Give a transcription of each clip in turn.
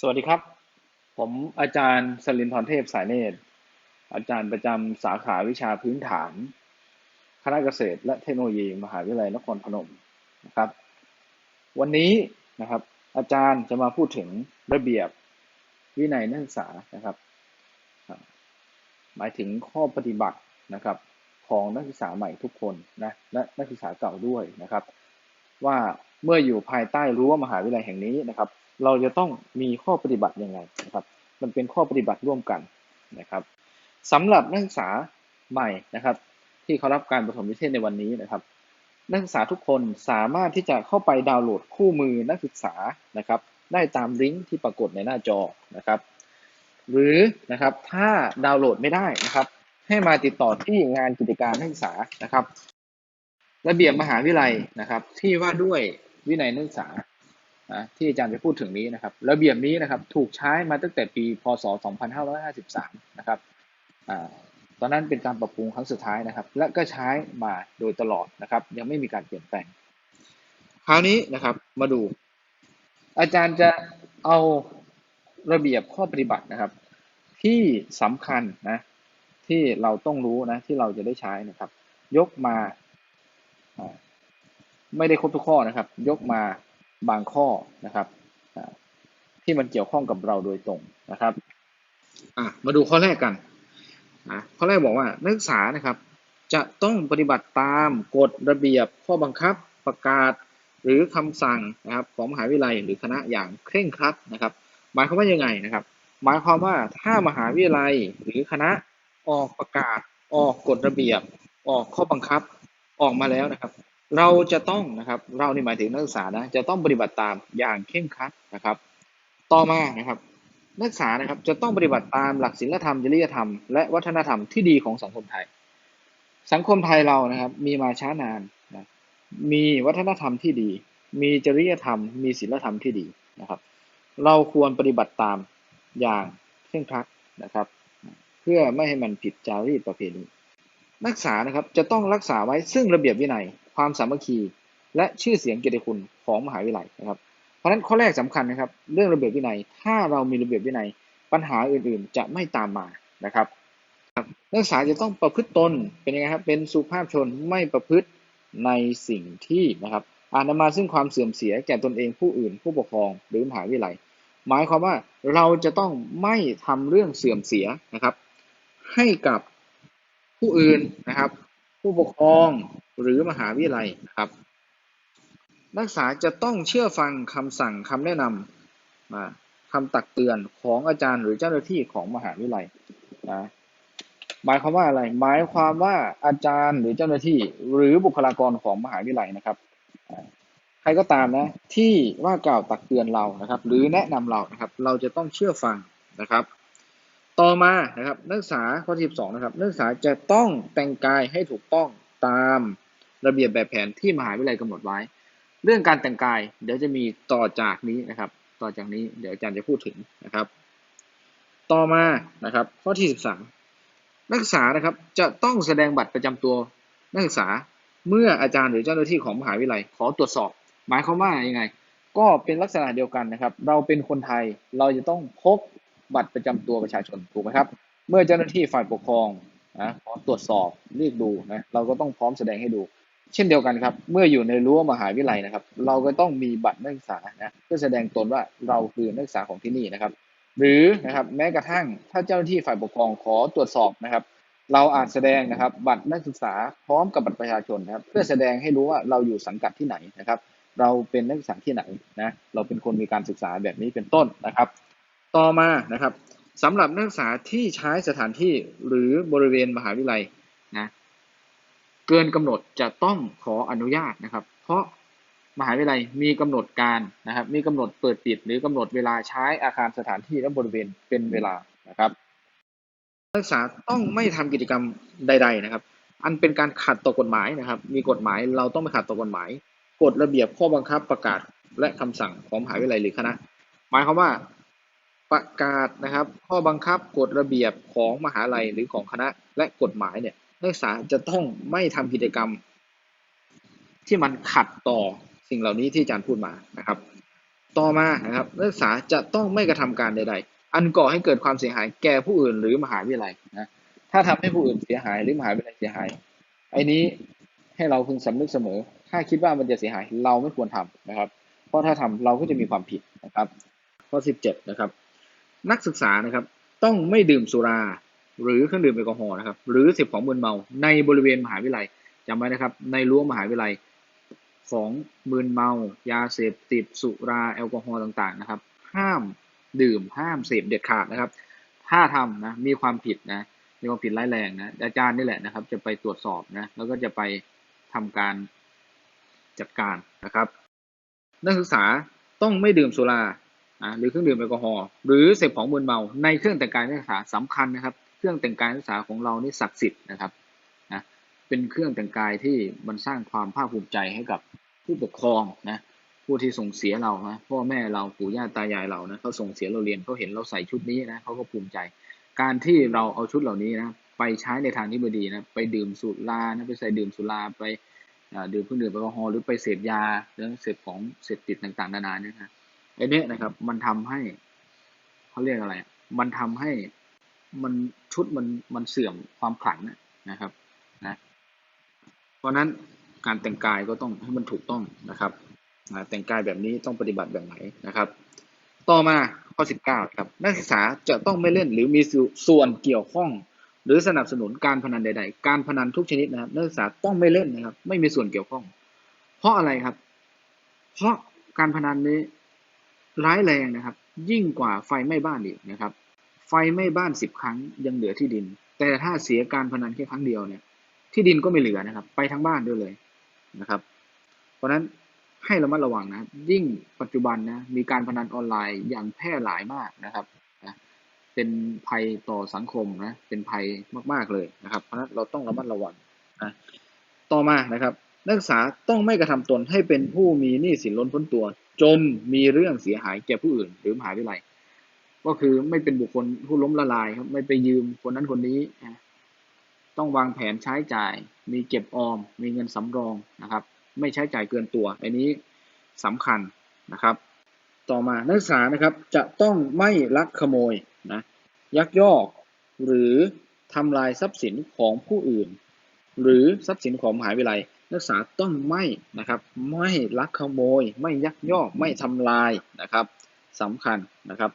สวัสดีครับ ผมอาจารย์สลินทรเทพสายเนตร อาจารย์ประจำสาขาวิชาพื้นฐาน คณะเกษตรและเทคโนโลยีมหาวิทยาลัยนครพนมนะครับ วันนี้นะครับ อาจารย์จะมาพูดถึงระเบียบวินัยนักศึกษานะครับ หมายถึงข้อปฏิบัตินะครับ ของนักศึกษาใหม่ทุกคนนะและนักศึกษาเก่าด้วยนะครับ ว่าเมื่ออยู่ภายใต้รั้วมหาวิทยาลัยแห่งนี้นะครับ เราจะต้องมีข้อปฏิบัติยังไงนะครับ มันเป็นข้อปฏิบัติร่วมกันนะครับสำหรับนักศึกษาใหม่นะครับ ที่เขารับการประถมนิเทศในวันนี้นะครับ นักศึกษาทุกคนสามารถที่จะเข้าไปดาวน์โหลดคู่มือนักศึกษานะครับ ได้ตามลิงก์ที่ปรากฏในหน้าจอนะครับ หรือนะครับถ้าดาวน์โหลดไม่ได้นะครับ ให้มาติดต่อที่งานกิจการนักศึกษานะครับ ระเบียบมหาวิทยาลัยนะครับ ที่ว่าด้วยวินัยนักศึกษา นะที่อาจารย์จะพูดถึงนี้นะครับระเบียบนี้นะครับถูกใช้มาตั้งแต่ปีพศ 2553 นะครับตอนนั้นเป็นการปรับปรุงครั้งสุดท้ายนะครับ และก็ใช้มาโดยตลอดนะครับ ยังไม่มีการเปลี่ยนแปลง คราวนี้นะครับมาดู อาจารย์จะเอาระเบียบข้อปฏิบัตินะครับ ที่สำคัญนะที่เราต้องรู้นะที่เราจะได้ใช้นะครับ ยกมา ไม่ได้ครบทุกข้อนะครับ ยกมา บางข้อนะครับที่มันเกี่ยวข้องกับเราโดยตรงนะครับมาดูข้อแรกกันข้อแรกบอกว่านักศึกษานะครับ จะต้องปฏิบัติตามกฎระเบียบข้อบังคับประกาศหรือคำสั่งนะครับของมหาวิทยาลัยหรือคณะอย่างเคร่งครัดนะครับ หมายความว่ายังไงนะครับ หมายความว่าถ้ามหาวิทยาลัยหรือคณะออกประกาศออกกฎระเบียบ ออกข้อบังคับออกมาแล้วนะครับ เราจะต้องนะครับเรานี่หมายถึงนักศึกษานะจะต้องปฏิบัติตามอย่างเคร่งครัดนะครับ ต่อมานะครับนักศึกษานะครับจะต้องปฏิบัติตามหลักศีลธรรมจริยธรรมและวัฒนธรรมที่ดีของสังคมไทย สังคมไทยเรานะครับมีมาช้านานนะมีวัฒนธรรมที่ดี มีจริยธรรม มีศีลธรรมที่ดีนะครับ เราควรปฏิบัติตามอย่างเคร่งครัดนะครับ เพื่อไม่ให้มันผิดจารีตประเพณีนักศึกษานะครับจะต้องรักษาไว้ซึ่งระเบียบวินัย ความสามัคคี และชื่อเสียงเกียรติคุณของมหาวิทยาลัยนะครับ เพราะฉะนั้นข้อแรกสำคัญนะครับ เรื่องระเบียบวินัย ถ้าเรามีระเบียบวินัย ปัญหาอื่นๆ จะไม่ตามมานะครับนักศึกษาจะต้องประพฤติตนเป็นยังไงครับ เป็นสุภาพชนไม่ประพฤติในสิ่งที่นะครับอาจนำมาซึ่งความเสื่อมเสียแก่ตนเองผู้อื่น ผู้ปกครองหรือมหาวิทยาลัย หมายความว่าเราจะต้องไม่ทำเรื่องเสื่อมเสียนะครับ ให้กับผู้อื่นนะครับ ผู้ปกครองหรือมหาวิทยาลัยครับ นักศึกษาจะต้องเชื่อฟังคำสั่งคำแนะนำคำตักเตือนของอาจารย์หรือเจ้าหน้าที่ของมหาวิทยาลัยนะหมายความว่าอะไร หมายความว่าอาจารย์หรือเจ้าหน้าที่หรือบุคลากรของมหาวิทยาลัยนะครับ ใครก็ตามนะที่ว่ากล่าวตักเตือนเรานะครับ หรือแนะนำเรานะครับ เราจะต้องเชื่อฟังนะครับ ต่อมานะครับนักศึกษาข้อที่12นะครับนักศึกษาจะต้องแต่งกายให้ถูกต้องตามระเบียบแบบแผนที่มหาวิทยาลัยกำหนดไว้ เรื่องการแต่งกายเดี๋ยวจะมีต่อจากนี้นะครับ ต่อจากนี้เดี๋ยวอาจารย์จะพูดถึงนะครับ ต่อมานะครับ ข้อที่ 13 นักศึกษานะครับจะต้องแสดงบัตรประจำตัวนักศึกษาเมื่ออาจารย์หรือเจ้าหน้าที่ของมหาวิทยาลัยขอตรวจสอบ หมายความว่ายังไง ก็เป็นลักษณะเดียวกันนะครับ เราเป็นคนไทยเราจะต้องพก บัตรประจำตัวประชาชนถูกไหมครับ เมื่อเจ้าหน้าที่ฝ่ายปกครองนะขอตรวจสอบเรียกดูนะเราก็ต้องพร้อมแสดงให้ดู เช่นเดียวกันครับ เมื่ออยู่ในรั้วมหาวิทยาลัยนะครับ เราก็ต้องมีบัตรนักศึกษานะเพื่อแสดงตนว่าเราคือนักศึกษาของที่นี่นะครับ หรือนะครับแม้กระทั่งถ้าเจ้าหน้าที่ฝ่ายปกครองขอตรวจสอบนะครับ เราอาจแสดงนะครับ บัตรนักศึกษาพร้อมกับบัตรประชาชนนะครับ เพื่อแสดงให้รู้ว่าเราอยู่สังกัดที่ไหนนะครับ เราเป็นนักศึกษาที่ไหนนะเราเป็นคนมีการศึกษาแบบนี้เป็นต้นนะครับ ต่อมานะครับสำหรับนักศึกษาที่ใช้สถานที่หรือบริเวณมหาวิทยาลัยนะเกินกำหนดจะต้องขออนุญาตนะครับ เพราะมหาวิทยาลัยมีกำหนดการนะครับ มีกำหนดเปิดปิด หรือกำหนดเวลาใช้อาคารสถานที่และบริเวณเป็นเวลานะครับ นักศึกษาต้องไม่ทำกิจกรรมใด ๆนะครับ อันเป็นการขัดต่อกฎหมายนะครับ มีกฎหมายเราต้องไม่ขัดต่อกฎหมายกฎระเบียบข้อบังคับประกาศและคำสั่งของมหาวิทยาลัยหรือคณะ หมายความว่า ประกาศนะครับ ข้อบังคับกฎระเบียบของมหาลัยหรือของคณะและกฎหมายเนี่ยนักศึกษาจะต้องไม่ทำกิจกรรม ที่มันขัดต่อสิ่งเหล่านี้ที่อาจารย์พูดมานะครับ ต่อมานะครับนักศึกษาจะต้องไม่กระทำการใด ๆ อันก่อให้เกิดความเสียหายแก่ผู้อื่นหรือมหาวิทยาลัยนะถ้าทำให้ผู้อื่นเสียหายหรือมหาวิทยาลัยเสียหายไอ้นี้ให้เราพึงสำนึกเสมอ ถ้าคิดว่ามันจะเสียหายเราไม่ควรทำนะครับ เพราะถ้าทำเราก็จะมีความผิดนะครับข้อ 17 นะครับ นักศึกษานะครับต้องไม่ดื่มสุรา หรือเครื่องดื่มแอลกอฮอล์นะครับหรือเสพของมึนเมาในบริเวณมหาวิทยาลัยจำไว้นะครับ ในรั้วมหาวิทยาลัยของมึนเมา ยาเสพติดสุราแอลกอฮอล์ต่างๆนะครับ ห้ามดื่มห้ามเสพเด็ดขาดนะครับ ถ้าทำนะมีความผิดนะมีความผิดร้ายแรงนะอาจารย์นี่แหละนะครับ จะไปตรวจสอบนะแล้วก็จะไปทำการจัดการนะครับ นักศึกษาต้องไม่ดื่มสุรา อะหรือเครื่องดื่มแอลกอฮอล์หรือเสพของมึนเมาในเครื่องแต่งกายนักศึกษาสำคัญนะครับ เครื่องแต่งกายนักศึกษาของเรานี่ศักดิ์สิทธิ์นะครับนะเป็นเครื่องแต่งกายที่มันสร้างความภาคภูมิใจให้กับผู้ปกครองนะผู้ที่ส่งเสียเรานะพ่อแม่เราปู่ย่าตายายเรานะเขาส่งเสียเราเรียนเขาเห็นเราใส่ชุดนี้นะเขาก็ภูมิใจ การที่เราเอาชุดเหล่านี้นะไปใช้ในทางที่ไม่ดีนะไปดื่มสุรานะไปใส่ดื่มสุราไปดื่มเครื่องดื่มแอลกอฮอล์หรือไปเสพยาหรือเสพของเสพติดต่างๆนานาเนี่ยนะ ไอเนี่ยนะครับ มันทำให้เขาเรียกอะไร มันทำให้มันชุดมันมันเสื่อมความขลังนะครับนะเพราะนั้นการแต่งกายก็ต้องให้มันถูกต้องนะครับแต่งกายแบบนี้ต้องปฏิบัติแบบไหนนะครับ ต่อมาข้อ 19 ครับ นักศึกษาจะต้องไม่เล่นหรือมีส่วนเกี่ยวข้อง หรือสนับสนุนการพนันใด ๆ การพนันทุกชนิดนะครับ นักศึกษาต้องไม่เล่นนะครับ ไม่มีส่วนเกี่ยวข้อง เพราะอะไรครับ เพราะการพนันนี้ ร้ายแรงนะครับ ยิ่งกว่าไฟไหม้บ้านอีกนะครับ ไฟไหม้บ้านสิบครั้งยังเหลือที่ดิน แต่ถ้าเสียการพนันแค่ครั้งเดียวเนี่ย ที่ดินก็ไม่เหลือนะครับ ไปทั้งบ้านด้วยเลยนะครับ เพราะฉะนั้นให้ระมัดระวังนะ ยิ่งปัจจุบันนะมีการพนันออนไลน์อย่างแพร่หลายมากนะครับนะเป็นภัยต่อสังคมนะ เป็นภัยมาก ๆเลยนะครับ เพราะฉะนั้นเราต้องระมัดระวังนะต่อมานะครับ นักศึกษาต้องไม่กระทำตนให้เป็นผู้มีหนี้สินล้นพ้นตัว จนมีเรื่องเสียหายแก่ผู้อื่น หรือมหาวิทยาลัย ก็คือไม่เป็นบุคคลผู้ล้มละลายครับ ไม่ไปยืมคนนั้นคนนี้นะต้องวางแผนใช้จ่าย มีเก็บออม มีเงินสำรองนะครับ ไม่ใช้จ่ายเกินตัว อันนี้สำคัญนะครับ ต่อมานักศึกษานะครับจะต้องไม่ลักขโมยนะยักยอกหรือทำลายทรัพย์สินของผู้อื่น หรือทรัพย์สินของมหาวิทยาลัย นักศึกษาต้องไม่นะครับไม่ลักขโมย ไม่ยักยอกไม่ทำลายนะครับสำคัญนะครับ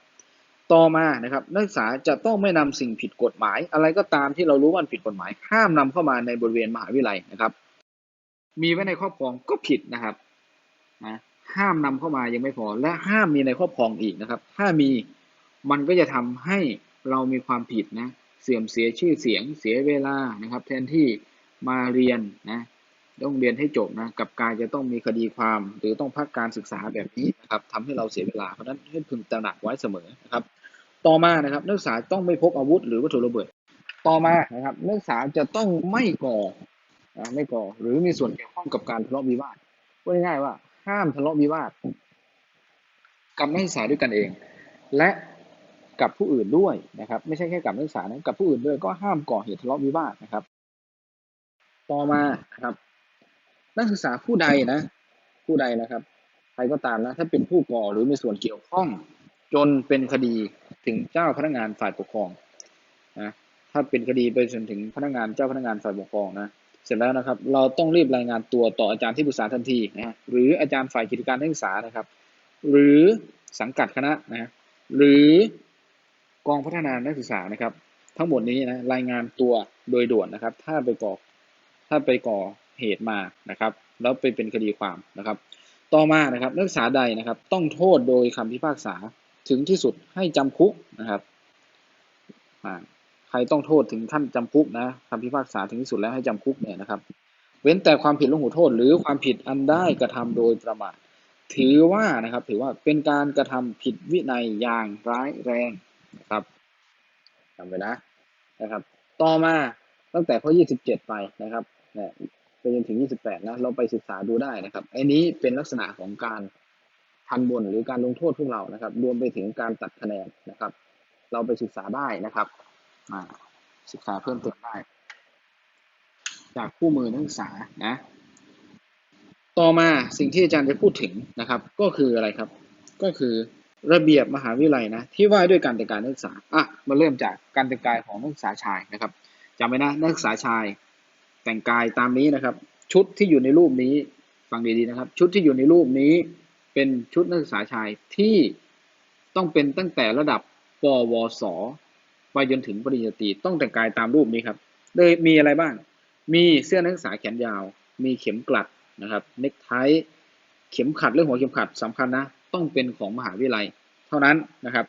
ต่อมานะครับนักศึกษาจะต้องไม่นำสิ่งผิดกฎหมาย อะไรก็ตามที่เรารู้ว่าผิดกฎหมาย ห้ามนำเข้ามาในบริเวณมหาวิทยาลัยนะครับ มีไว้ในครอบครองก็ผิดนะครับนะห้ามนำเข้ามายังไม่พอ และห้ามมีในครอบครองอีกนะครับ ถ้ามีมันก็จะทำให้เรามีความผิดนะเสื่อมเสียชื่อเสียงเสียเวลานะครับ แทนที่มาเรียนนะ ต้องเรียนให้จบนะกับการจะต้องมีคดีความ หรือต้องพักการศึกษาแบบนี้นะครับทำให้เราเสียเวลาเพราะนั้นให้พึงตระหนักไว้เสมอนะครับ ต่อมานะครับนักศึกษาต้องไม่พกอาวุธหรือวัตถุระเบิด ต่อมานะครับนักศึกษาจะต้องไม่ก่อไม่ก่อ หรือมีส่วนเกี่ยวข้องกับการทะเลาะวิวาทพูดง่ายๆว่า ห้ามทะเลาะวิวาทกับนักศึกษาด้วยกันเอง และกับผู้อื่นด้วยนะครับ ไม่ใช่แค่กับนักศึกษานะกับผู้อื่นด้วยก็ห้ามก่อเหตุทะเลาะวิวาทนะครับ ต่อมานะครับ นักศึกษาผู้ใดนะ ผู้ใดนะครับใครก็ตามนะ ถ้าเป็นผู้ก่อหรือมีส่วนเกี่ยวข้อง จนเป็นคดีถึงเจ้าพนักงานฝ่ายปกครองนะถ้าเป็นคดีไปจนถึงพนักงานเจ้าพนักงานฝ่ายปกครองนะเสร็จแล้วนะครับ เราต้องรีบรายงานตัวต่ออาจารย์ที่ปรึกษาทันทีนะฮะหรืออาจารย์ฝ่ายกิจการนักศึกษานะครับ หรือสังกัดคณะนะหรือกองพัฒนานักศึกษานะครับ ทั้งหมดนี้นะรายงานตัวโดยด่วนนะครับ ถ้าไปก่อถ้าไปก่อ เหตุมานะครับ แล้วไปเป็นคดีความนะครับ ต่อมานะครับนักศึกษาใดนะครับ ต้องโทษโดยคำพิพากษาถึงที่สุดให้จำคุกนะครับใครต้องโทษถึงขั้นจำคุกนะคำพิพากษาถึงที่สุดแล้วให้จำคุกเนี่ยนะครับ เว้นแต่ความผิดลงหูโทษ หรือความผิดอันได้กระทำโดยประมาทถือว่านะครับถือว่าเป็นการกระทำผิดวินัยอย่างร้ายแรงนะครับจำไว้นะนะครับ ต่อมาตั้งแต่ข้อ 27 ไปนะครับเนี่ย ไปจนถึง 28 นะเราไปศึกษาดูได้นะครับไอ้นี้เป็นลักษณะของการทันบนหรือการลงโทษพวกเรานะครับ รวมไปถึงการตัดคะแนนนะครับ เราไปศึกษาได้นะครับอ่าศึกษาเพิ่มเติมได้ จากคู่มือนักศึกษานะต่อมาสิ่งที่อาจารย์จะพูดถึงนะครับ ก็คืออะไรครับ ก็คือระเบียบมหาวิทยาลัยนะที่ว่าด้วยการแต่งกายนักศึกษาอะมาเริ่มจากการแต่งกายของนักศึกษาชายนะครับจำไว้นะนักศึกษาชาย แต่งกายตามนี้นะครับ ชุดที่อยู่ในรูปนี้ฟังดีๆนะครับ ชุดที่อยู่ในรูปนี้เป็นชุดนักศึกษาชายที่ต้องเป็นตั้งแต่ระดับปวสไปจนถึงปริญญาตรีต้องแต่งกายตามรูปนี้ครับโดยมีอะไรบ้าง มีเสื้อนักศึกษาแขนยาว มีเข็มกลัดนะครับเนคไทเข็มขัดเรื่องหัวเข็มขัดสำคัญนะ ต้องเป็นของมหาวิทยาลัย เท่านั้นนะครับ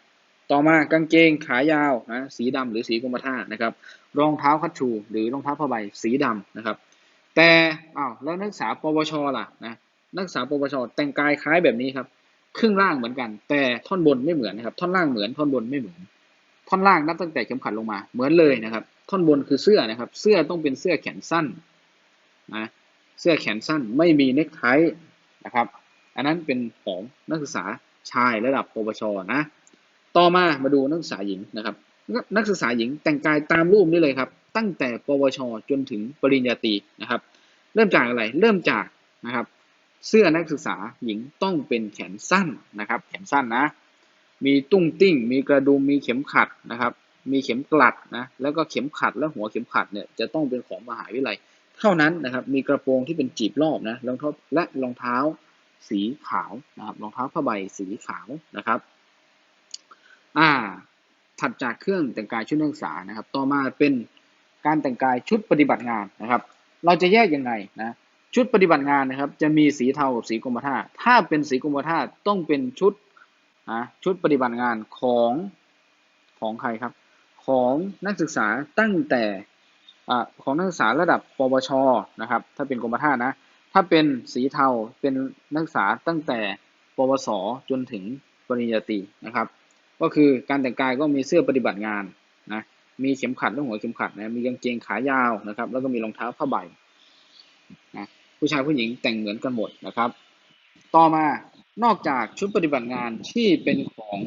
ต่อมากางเกงขายาวนะสีดำหรือสีกรมท่านะครับ รองเท้าคัชชูหรือรองเท้าผ้าใบสีดำนะครับ แต่อ้าวแล้วนักศึกษาปวชล่ะนะนักศึกษาปวช แต่งกายคล้ายแบบนี้ครับ ครึ่งล่างเหมือนกัน แต่ท่อนบนไม่เหมือนนะครับ ท่อนล่างเหมือนท่อนบนไม่เหมือน ท่อนล่างนับตั้งแต่เข็มขัดลงมา เหมือนเลยนะครับ ท่อนบนคือเสื้อนะครับ เสื้อต้องเป็นเสื้อแขนสั้นนะเสื้อแขนสั้นไม่มีเนคไทนะครับ อันนั้นเป็นของนักศึกษาชายระดับปวชนะ ต่อมามาดูนักศึกษาหญิงนะครับนักศึกษาหญิงแต่งกายตามรูปนี้เลยครับ ตั้งแต่ปวช จนถึงปริญญาตรีนะครับ เริ่มจากอะไรเริ่มจากนะครับเสื้อนักศึกษาหญิงต้องเป็นแขนสั้นนะครับ แขนสั้นนะ มีตุ้งติ้ง มีกระดุมมีเข็มขัดนะครับ มีเข็มกลัดนะแล้วก็เข็มขัดและหัวเข็มขัดเนี่ยจะต้องเป็นของมหาวิทยาลัย เท่านั้นนะครับ มีกระโปรงที่เป็นจีบรอบนะรองเท้าและรองเท้าสีขาวนะครับรองเท้าผ้าใบสีขาวนะครับ อ่า ถัดจากเครื่องแต่งกายชุดนักศึกษานะครับ ต่อมาเป็นการแต่งกายชุดปฏิบัติงานนะครับ เราจะแยกยังไงนะชุดปฏิบัติงานนะครับ จะมีสีเทาสีกรมท่าถ้าเป็นสีกรมท่าต้องเป็นชุดนะชุดปฏิบัติงานของของใครครับ ของนักศึกษาตั้งแต่อ่าของนักศึกษาระดับปวชนะครับ ถ้าเป็นกรมท่านะ ถ้าเป็นสีเทาเป็นนักศึกษาตั้งแต่ปวสจนถึงปริญญาตรีนะครับ ก็คือการแต่งกายก็มีเสื้อปฏิบัติงานนะมีเข็มขัดและหัวเข็มขัดนะมีกางเกงขายาวนะครับ แล้วก็มีรองเท้าผ้าใบนะผู้ชายผู้หญิงแต่งเหมือนกันหมดนะครับ ต่อมานอกจากชุดปฏิบัติงานที่เป็นของ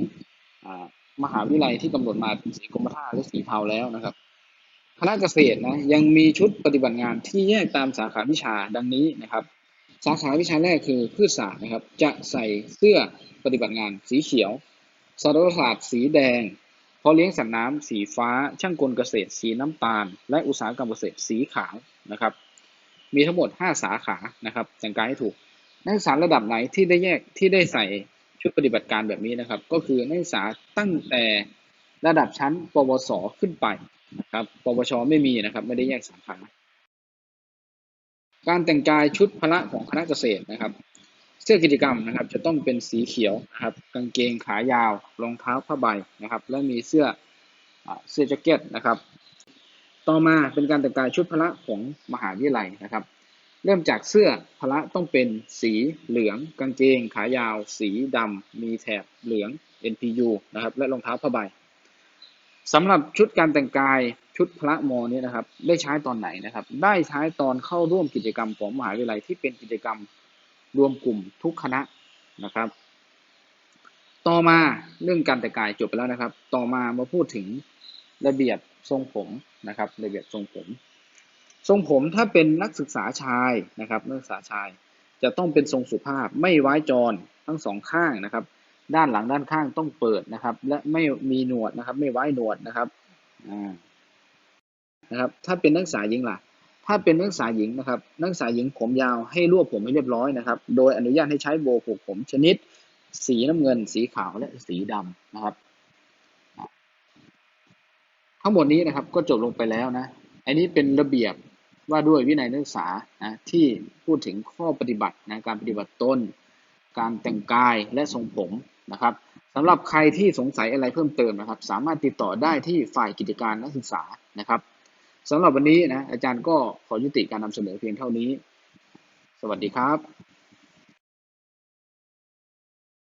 มหาวิทยาลัยที่กำหนดมาเป็นสีกรมท่าและสีเทาแล้วนะครับ คณะเกษตรนะยังมีชุดปฏิบัติงานที่แยกตามสาขาวิชาดังนี้นะครับ สาขาวิชาแรกคือพืชศาสตร์นะครับ จะใส่เสื้อปฏิบัติงานสีเขียว สัตวศาสตร์สีแดงเพาะเลี้ยงสัตว์น้ำสีฟ้า ช่างกลเกษตรสีน้ำตาล และอุตสาหกรรมเกษตรสีขาวนะครับ มีทั้งหมด 5 สาขานะครับแต่งกายให้ถูก นักศึกษาระดับไหนที่ได้แยกที่ได้ใส่ชุดปฏิบัติการแบบนี้นะครับ ก็คือนักศึกษาตั้งแต่ระดับชั้น ปวส ขึ้นไปนะครับ ปวช ไม่มีนะครับ ไม่ได้แยกสาขา การแต่งกายชุดพละของคณะเกษตรนะครับ เสื้อกิจกรรมนะครับ จะต้องเป็นสีเขียวนะครับ กางเกงขายาวรองเท้าผ้าใบนะครับ และมีเสื้อเสื้อแจ็คเก็ตนะครับ ต่อมาเป็นการแต่งกายชุดพละของมหาวิทยาลัยนะครับ เริ่มจากเสื้อพละต้องเป็นสีเหลือง กางเกงขายาว สีดำมีแถบเหลือง NPU นะครับและรองเท้าผ้าใบสำหรับชุดการแต่งกายชุดพระมอนี้นะครับ ได้ใช้ตอนไหนนะครับ ได้ใช้ตอนเข้าร่วมกิจกรรมของมหาวิทยาลัยที่เป็นกิจกรรม รวมกลุ่มทุกคณะนะครับ ต่อมาเรื่องการแต่งกายจบไปแล้วนะครับ ต่อมามาพูดถึงระเบียบทรงผมนะครับระเบียบทรงผม ทรงผมถ้าเป็นนักศึกษาชายนะครับ นักศึกษาชาย จะต้องเป็นทรงสุภาพไม่ไว้จรทั้งสองข้างนะครับ ด้านหลังด้านข้างต้องเปิดนะครับ และไม่มีหนวดนะครับ ไม่ไว้หนวดนะครับอ่านะครับ ถ้าเป็นนักศึกษาหญิงล่ะ ถ้าเป็นนักศึกษาหญิงนะครับ นักศึกษาหญิงผมยาวให้รวบผมให้เรียบร้อยนะครับ โดยอนุญาตให้ใช้โบผูกผมชนิด สีน้ำเงิน สีขาวและสีดำนะครับ ทั้งหมดนี้นะครับก็จบลงไปแล้วนะ อันนี้เป็นระเบียบว่าด้วยวินัยนักศึกษานะที่พูดถึงข้อปฏิบัตินะการปฏิบัติต้นการแต่งกายและทรงผมนะครับสำหรับใครที่สงสัยอะไรเพิ่มเติมนะครับ สามารถติดต่อได้ที่ฝ่ายกิจการนักศึกษานะครับ สำหรับวันนี้นะอาจารย์ก็ขอยุติการนำเสนอเพียงเท่านี้ สวัสดีครับ